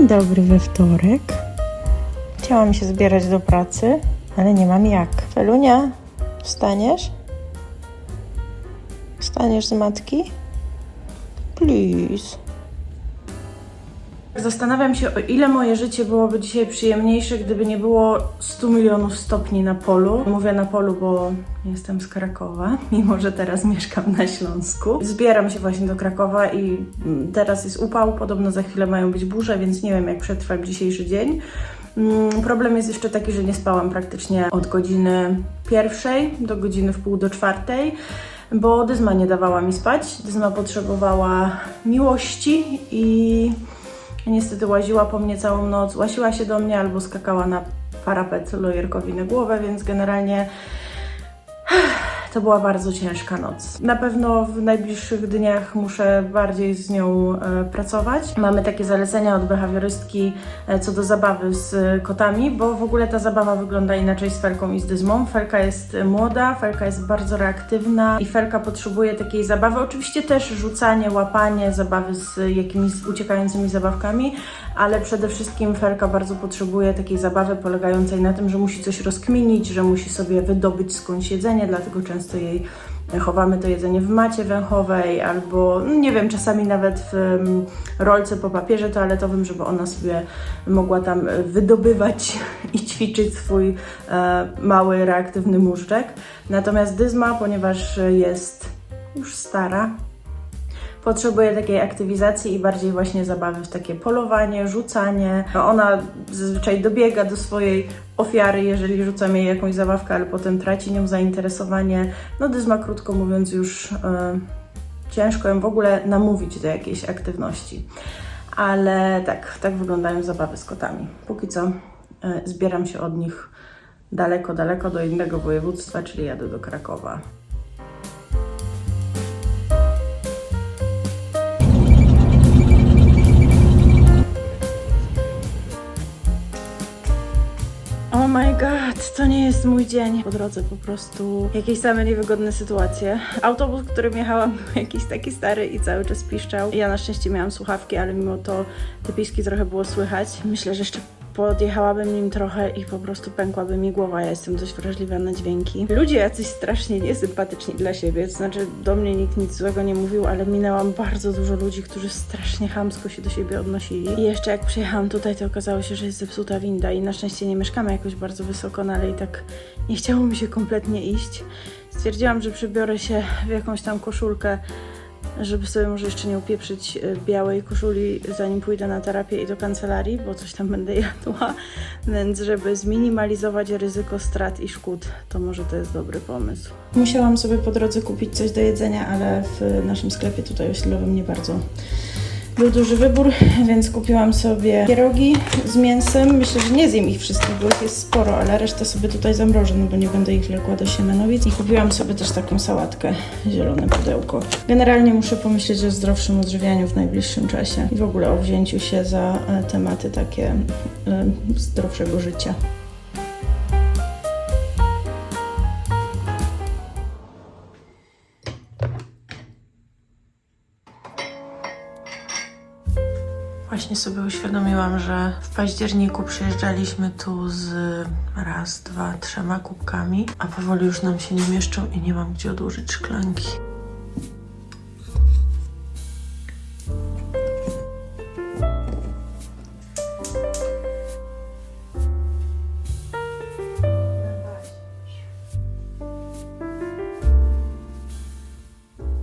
Dzień dobry we wtorek. Chciałam się zbierać do pracy, ale nie mam jak. Felunia, wstaniesz? Wstaniesz z matki? Please. Zastanawiam się, o ile moje życie byłoby dzisiaj przyjemniejsze, gdyby nie było 100 milionów stopni na polu. Mówię na polu, bo jestem z Krakowa, mimo że teraz mieszkam na Śląsku. Zbieram się właśnie do Krakowa i mm, teraz jest upał, podobno za chwilę mają być burze, więc nie wiem jak przetrwać dzisiejszy dzień. Mm, Problem jest jeszcze taki, że nie spałam praktycznie od godziny pierwszej do godziny w pół do czwartej, bo Dyzma nie dawała mi spać. Dyzma potrzebowała miłości i niestety łaziła po mnie całą noc. Łasiła się do mnie albo skakała na parapet lojerkowi na głowę, więc generalnie to była bardzo ciężka noc. Na pewno w najbliższych dniach muszę bardziej z nią e, pracować. Mamy takie zalecenia od behawiorystki e, co do zabawy z kotami, bo w ogóle ta zabawa wygląda inaczej z Felką i z Dyzmą. Felka jest młoda, Felka jest bardzo reaktywna i Felka potrzebuje takiej zabawy. Oczywiście też rzucanie, łapanie, zabawy z jakimiś uciekającymi zabawkami, ale przede wszystkim Felka bardzo potrzebuje takiej zabawy polegającej na tym, że musi coś rozkminić, że musi sobie wydobyć skądś jedzenie, dlatego często jej chowamy to jedzenie w macie węchowej albo, no nie wiem, czasami nawet w mm, rolce po papierze toaletowym, żeby ona sobie mogła tam e, wydobywać i ćwiczyć swój e, mały, reaktywny móżdżek. Natomiast Dyzma, ponieważ jest już stara, potrzebuje takiej aktywizacji i bardziej właśnie zabawy w takie polowanie, rzucanie. Ona zazwyczaj dobiega do swojej ofiary, jeżeli rzucamy jej jakąś zabawkę, ale potem traci nią zainteresowanie. No Dyzma, krótko mówiąc, już e, ciężko ją w ogóle namówić do jakiejś aktywności. Ale tak, tak wyglądają zabawy z kotami. Póki co e, zbieram się od nich daleko, daleko do innego województwa, czyli jadę do Krakowa. My god, to nie jest mój dzień. Po drodze po prostu jakieś same niewygodne sytuacje. Autobus, którym jechałam, był jakiś taki stary i cały czas piszczał. Ja na szczęście miałam słuchawki, ale mimo to te piski trochę było słychać. Myślę, że jeszcze podjechałabym nim trochę i po prostu pękłaby mi głowa. Ja jestem dość wrażliwa na dźwięki. Ludzie jacyś strasznie niesympatyczni dla siebie. To znaczy, do mnie nikt nic złego nie mówił, ale minęłam bardzo dużo ludzi, którzy strasznie chamsko się do siebie odnosili. I jeszcze jak przyjechałam tutaj, to okazało się, że jest zepsuta winda i na szczęście nie mieszkamy jakoś bardzo wysoko, no ale i tak nie chciało mi się kompletnie iść. Stwierdziłam, że przybiorę się w jakąś tam koszulkę, żeby sobie może jeszcze nie upieprzyć e, białej koszuli, zanim pójdę na terapię i do kancelarii, bo coś tam będę jadła. Więc żeby zminimalizować ryzyko strat i szkód, to może to jest dobry pomysł. Musiałam sobie po drodze kupić coś do jedzenia, ale w naszym sklepie tutaj osiedlowym nie bardzo był duży wybór, więc kupiłam sobie pierogi z mięsem. Myślę, że nie zjem ich wszystkich, bo ich jest sporo, ale resztę sobie tutaj zamrożę, no bo nie będę ich wlekła do siemianowic. I kupiłam sobie też taką sałatkę, zielone pudełko. Generalnie muszę pomyśleć o zdrowszym odżywianiu w najbliższym czasie i w ogóle o wzięciu się za e, tematy takie e, zdrowszego życia. Właśnie sobie uświadomiłam, że w październiku przyjeżdżaliśmy tu z raz, dwa, trzema kubkami, a powoli już nam się nie mieszczą i nie mam gdzie odłożyć szklanki.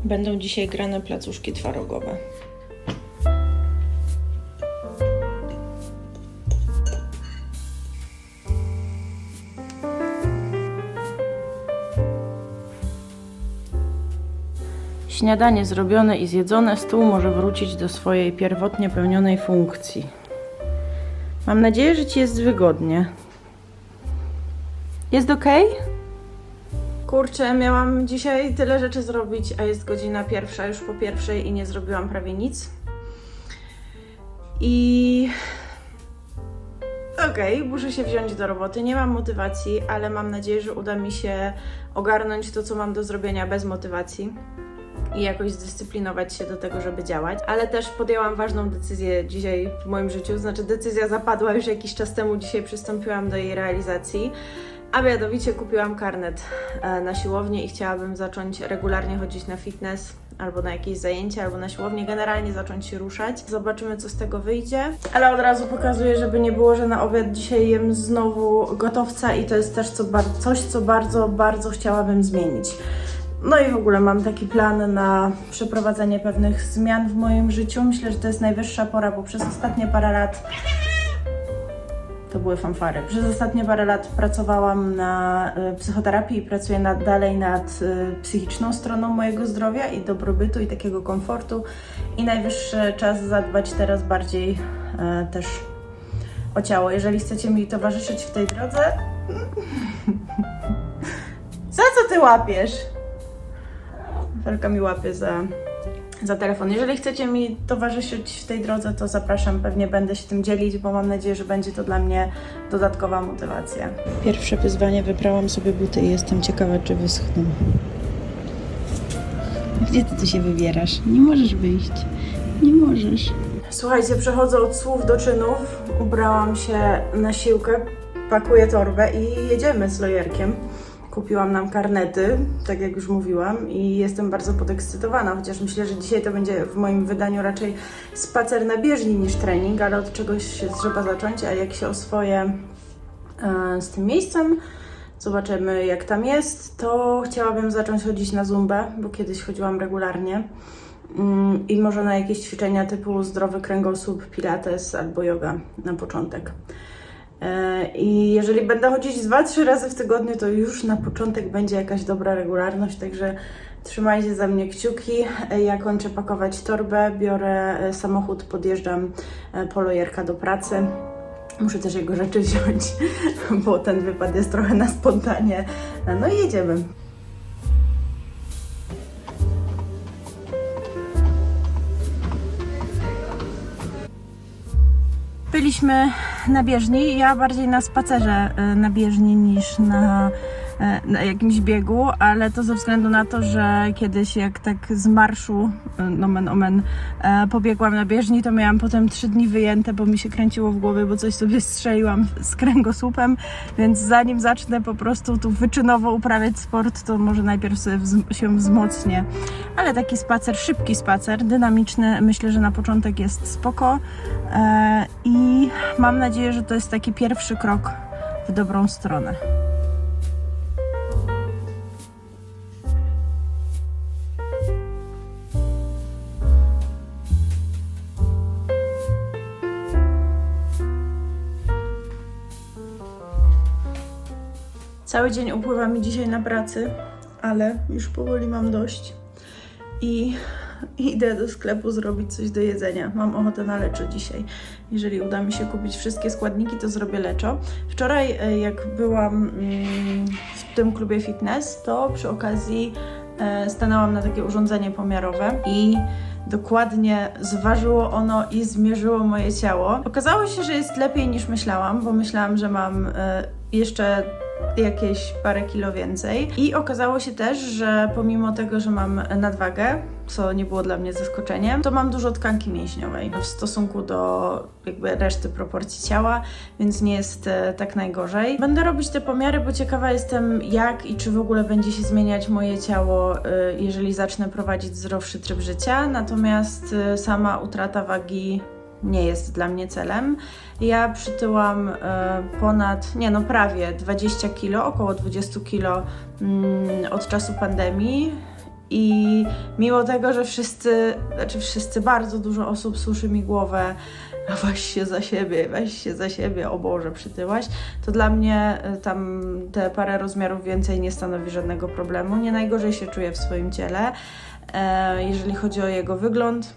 Będą dzisiaj grane placuszki twarogowe. Śniadanie zrobione i zjedzone, stół może wrócić do swojej pierwotnie pełnionej funkcji. Mam nadzieję, że Ci jest wygodnie. Jest ok? Kurczę, miałam dzisiaj tyle rzeczy zrobić, a jest godzina pierwsza, już po pierwszej i nie zrobiłam prawie nic. I Okej, muszę się wziąć do roboty. Nie mam motywacji, ale mam nadzieję, że uda mi się ogarnąć to, co mam do zrobienia bez motywacji. I jakoś zdyscyplinować się do tego, żeby działać. Ale też podjęłam ważną decyzję dzisiaj w moim życiu, znaczy decyzja zapadła już jakiś czas temu, dzisiaj przystąpiłam do jej realizacji. A mianowicie kupiłam karnet e, na siłownię i chciałabym zacząć regularnie chodzić na fitness albo na jakieś zajęcia, albo na siłownię, generalnie zacząć się ruszać. Zobaczymy, co z tego wyjdzie. Ale od razu pokazuję, żeby nie było, że na obiad dzisiaj jem znowu gotowca i to jest też co, coś, co bardzo, bardzo chciałabym zmienić. No i w ogóle mam taki plan na przeprowadzenie pewnych zmian w moim życiu. Myślę, że to jest najwyższa pora, bo przez ostatnie parę lat to były fanfary. Przez ostatnie parę lat pracowałam na y, psychoterapii i pracuję nad, dalej nad y, psychiczną stroną mojego zdrowia i dobrobytu i takiego komfortu. I najwyższy czas zadbać teraz bardziej y, też o ciało. Jeżeli chcecie mi towarzyszyć w tej drodze. Za co ty łapiesz? Felka mi łapie za, za telefon. Jeżeli chcecie mi towarzyszyć w tej drodze, to zapraszam, pewnie będę się tym dzielić, bo mam nadzieję, że będzie to dla mnie dodatkowa motywacja. Pierwsze wyzwanie wybrałam sobie buty i jestem ciekawa, czy wyschną. Gdzie ty tu się wybierasz? Nie możesz wyjść. Nie możesz. Słuchajcie, przechodzę od słów do czynów. Ubrałam się na siłkę, pakuję torbę i jedziemy z lojerkiem. Kupiłam nam karnety, tak jak już mówiłam, i jestem bardzo podekscytowana, chociaż myślę, że dzisiaj to będzie w moim wydaniu raczej spacer na bieżni niż trening, ale od czegoś trzeba zacząć, a jak się oswoję e, z tym miejscem, zobaczymy jak tam jest, to chciałabym zacząć chodzić na zumbę, bo kiedyś chodziłam regularnie. Mm, I może na jakieś ćwiczenia typu zdrowy kręgosłup, pilates albo yoga na początek. E, I jeżeli będę chodzić 2-3 razy w tygodniu, to już na początek będzie jakaś dobra regularność, także trzymajcie za mnie kciuki. E, Ja kończę pakować torbę, biorę e, samochód, podjeżdżam e, po lojerka do pracy. Muszę też jego rzeczy wziąć, bo ten wypad jest trochę na spontanie. No i jedziemy. Byliśmy na bieżni, ja bardziej na spacerze y, na bieżni niż na, na jakimś biegu, ale to ze względu na to, że kiedyś jak tak z marszu, y, nomen omen, e, pobiegłam na bieżni, to miałam potem trzy dni wyjęte, bo mi się kręciło w głowie, bo coś sobie strzeliłam z kręgosłupem, więc zanim zacznę po prostu tu wyczynowo uprawiać sport, to może najpierw sobie się wzmocnię. Ale taki spacer, szybki spacer, dynamiczny, myślę, że na początek jest spoko. E, I mam nadzieję, że to jest taki pierwszy krok w dobrą stronę. Cały dzień upływa mi dzisiaj na pracy, ale już powoli mam dość. I idę do sklepu zrobić coś do jedzenia. Mam ochotę na leczo dzisiaj. Jeżeli uda mi się kupić wszystkie składniki, to zrobię leczo. Wczoraj, e, jak byłam mm, w tym klubie fitness, to przy okazji e, stanęłam na takie urządzenie pomiarowe i dokładnie zważyło ono i zmierzyło moje ciało. Okazało się, że jest lepiej niż myślałam, bo myślałam, że mam e, jeszcze jakieś parę kilo więcej. I okazało się też, że pomimo tego, że mam nadwagę, co nie było dla mnie zaskoczeniem, to mam dużo tkanki mięśniowej w stosunku do jakby reszty proporcji ciała, więc nie jest e, tak najgorzej. Będę robić te pomiary, bo ciekawa jestem jak i czy w ogóle będzie się zmieniać moje ciało, e, jeżeli zacznę prowadzić zdrowszy tryb życia. Natomiast e, sama utrata wagi nie jest dla mnie celem. Ja przytyłam e, ponad, nie no prawie 20 kilo, około 20 kilo mm, od czasu pandemii. I mimo tego, że wszyscy, znaczy wszyscy, bardzo dużo osób suszy mi głowę, "A weź się za siebie, weź się za siebie, o Boże, przytyłaś, to dla mnie e, tam te parę rozmiarów więcej nie stanowi żadnego problemu. Nie najgorzej się czuję w swoim ciele, e, jeżeli chodzi o jego wygląd.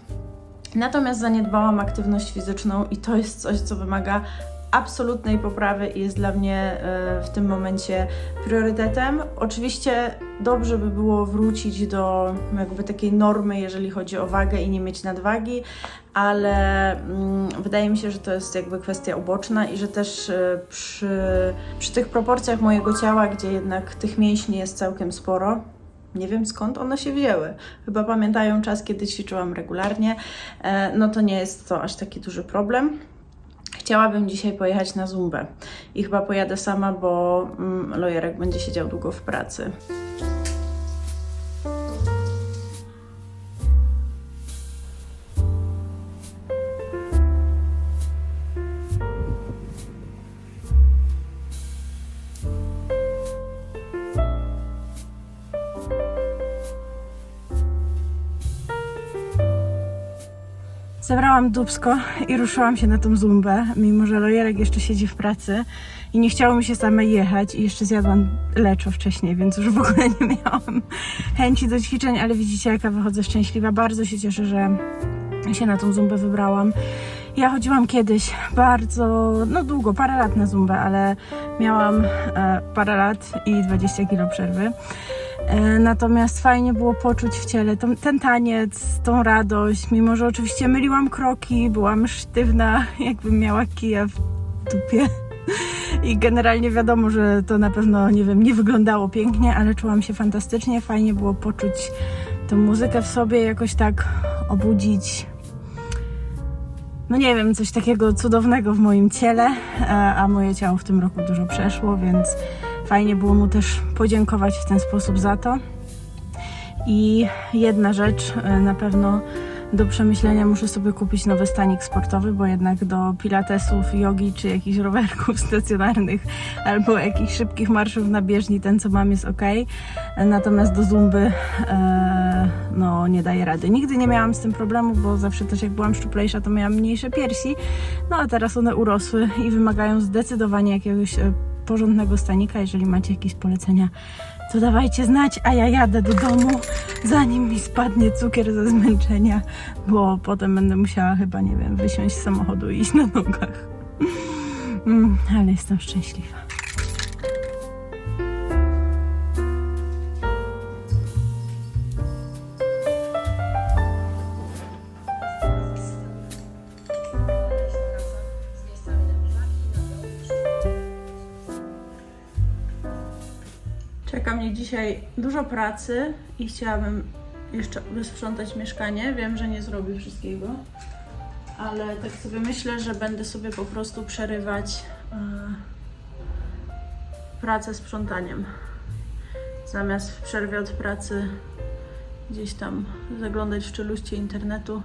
Natomiast zaniedbałam aktywność fizyczną i to jest coś, co wymaga absolutnej poprawy i jest dla mnie e, w tym momencie priorytetem. Oczywiście dobrze by było wrócić do jakby takiej normy, jeżeli chodzi o wagę i nie mieć nadwagi, ale mm, wydaje mi się, że to jest jakby kwestia uboczna i że też e, przy, przy tych proporcjach mojego ciała, gdzie jednak tych mięśni jest całkiem sporo, Nie wiem skąd one się wzięły. Chyba pamiętają czas, kiedy ćwiczyłam regularnie. E, no to nie jest to aż taki duży problem. Chciałabym dzisiaj pojechać na zumbę i chyba pojadę sama, bo mm, lojerek będzie siedział długo w pracy. Zabrałam dubsko i ruszyłam się na tą zumbę, mimo że lojerek jeszcze siedzi w pracy i nie chciało mi się samej jechać i jeszcze zjadłam leczo wcześniej, więc już w ogóle nie miałam chęci do ćwiczeń, ale widzicie jaka wychodzę szczęśliwa. Bardzo się cieszę, że się na tą zumbę wybrałam. Ja chodziłam kiedyś bardzo, no długo, parę lat na zumbę, ale miałam e, parę lat i 20 kilo przerwy. E, Natomiast fajnie było poczuć w ciele tą, ten taniec, tą radość, mimo że oczywiście myliłam kroki, byłam sztywna, jakbym miała kija w dupie. I generalnie wiadomo, że to na pewno, nie wiem, nie wyglądało pięknie, ale czułam się fantastycznie. Fajnie było poczuć tą muzykę w sobie, jakoś tak obudzić. No nie wiem, coś takiego cudownego w moim ciele, e, a moje ciało w tym roku dużo przeszło, więc fajnie było mu też podziękować w ten sposób za to. I jedna rzecz e, na pewno do przemyślenia muszę sobie kupić nowy stanik sportowy, bo jednak do pilatesów, jogi czy jakichś rowerków stacjonarnych albo jakichś szybkich marszów na bieżni ten co mam jest ok. Natomiast do zumby e, no nie daje rady. Nigdy nie miałam z tym problemu, bo zawsze też jak byłam szczuplejsza to miałam mniejsze piersi. No a teraz one urosły i wymagają zdecydowanie jakiegoś e, porządnego stanika. Jeżeli macie jakieś polecenia, to dawajcie znać, a ja jadę do domu, zanim mi spadnie cukier ze zmęczenia, bo potem będę musiała chyba, nie wiem, wysiąść z samochodu i iść na nogach. Mm, ale jestem szczęśliwa. Dużo pracy i chciałabym jeszcze wysprzątać mieszkanie. Wiem, że nie zrobię wszystkiego, ale tak sobie myślę, że będę sobie po prostu przerywać e, pracę sprzątaniem. Zamiast w przerwie od pracy gdzieś tam zaglądać w czeluście internetu,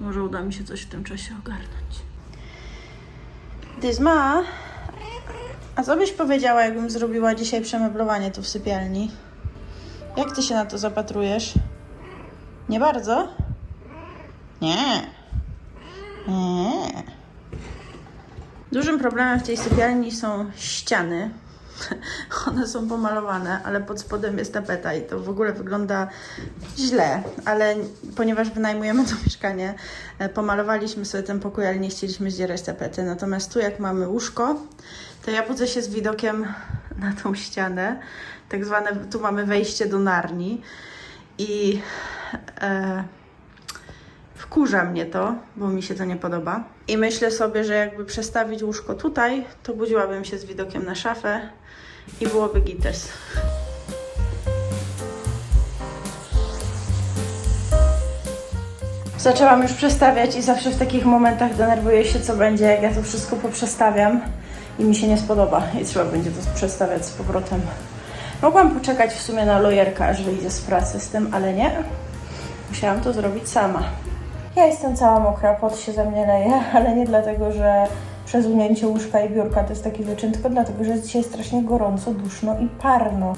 może uda mi się coś w tym czasie ogarnąć. Dyzma, a co byś powiedziała, jakbym zrobiła dzisiaj przemeblowanie tu w sypialni? Jak ty się na to zapatrujesz? Nie bardzo? Nie. Nie. Dużym problemem w tej sypialni są ściany. One są pomalowane, ale pod spodem jest tapeta i to w ogóle wygląda źle, ale ponieważ wynajmujemy to mieszkanie, e, pomalowaliśmy sobie ten pokój, ale nie chcieliśmy zdzierać tapety. Natomiast tu jak mamy łóżko, to ja budzę się z widokiem na tą ścianę. Tak zwane, tu mamy wejście do narni i e, wkurza mnie to, bo mi się to nie podoba. I myślę sobie, że jakby przestawić łóżko tutaj, to budziłabym się z widokiem na szafę i byłoby gites. Zaczęłam już przestawiać i zawsze w takich momentach denerwuję się, co będzie, jak ja to wszystko poprzestawiam i mi się nie spodoba i trzeba będzie to przestawiać z powrotem. Mogłam poczekać w sumie na lojerka, aż wyjdzie z pracy z tym, ale nie. Musiałam to zrobić sama. Ja jestem cała mokra, pot się ze mnie leje, ale nie dlatego, że przesunięcie łóżka i biurka to jest taki wyczyn, tylko dlatego, że jest dzisiaj strasznie gorąco, duszno i parno.